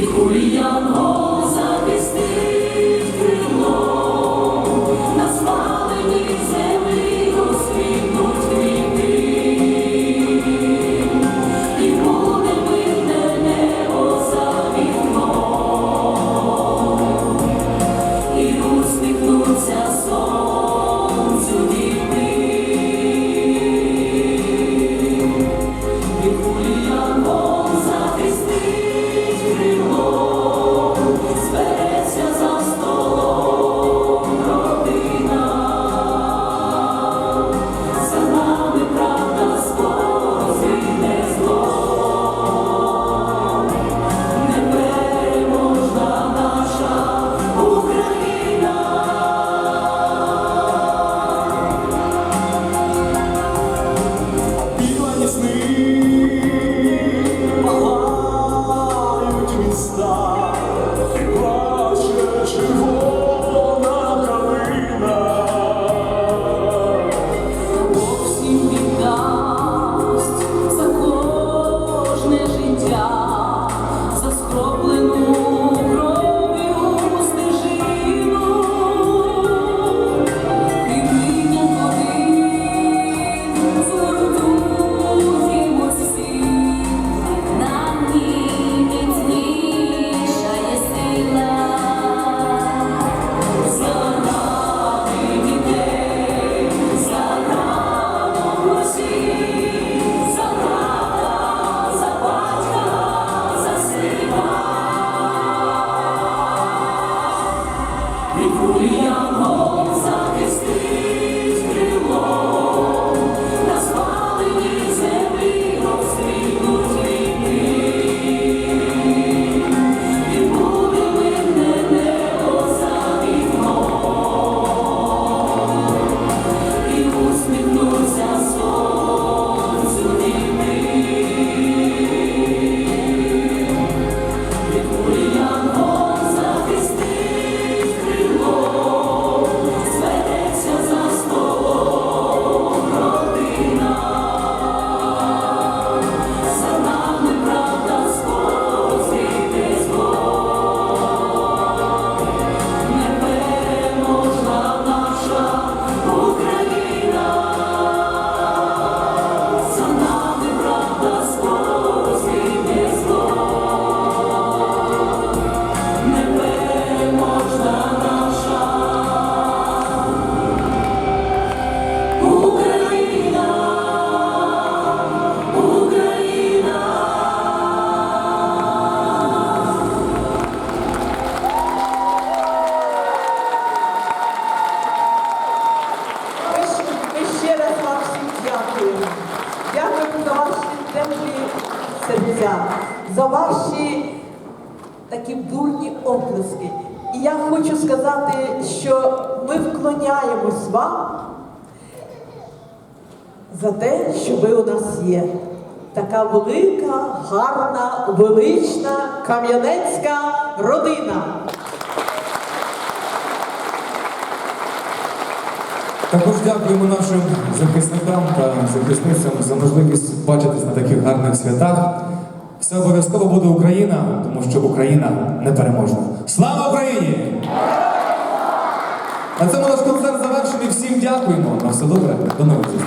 Тихий янгол Julian Holzer. Серця, за ваші такі бурні оплески. І я хочу сказати, що ми вклоняємось вам за те, що ви у нас є. Така велика, гарна, велична кам'янецька родина. Також дякуємо нашим захисникам та захисницям за можливість бачитись на таких гарних святах. Все обов'язково буде Україна, тому що Україна непереможна. Слава Україні! На цьому наш концерт завершений. Всім дякуємо. На все добре. До нових зустрічей.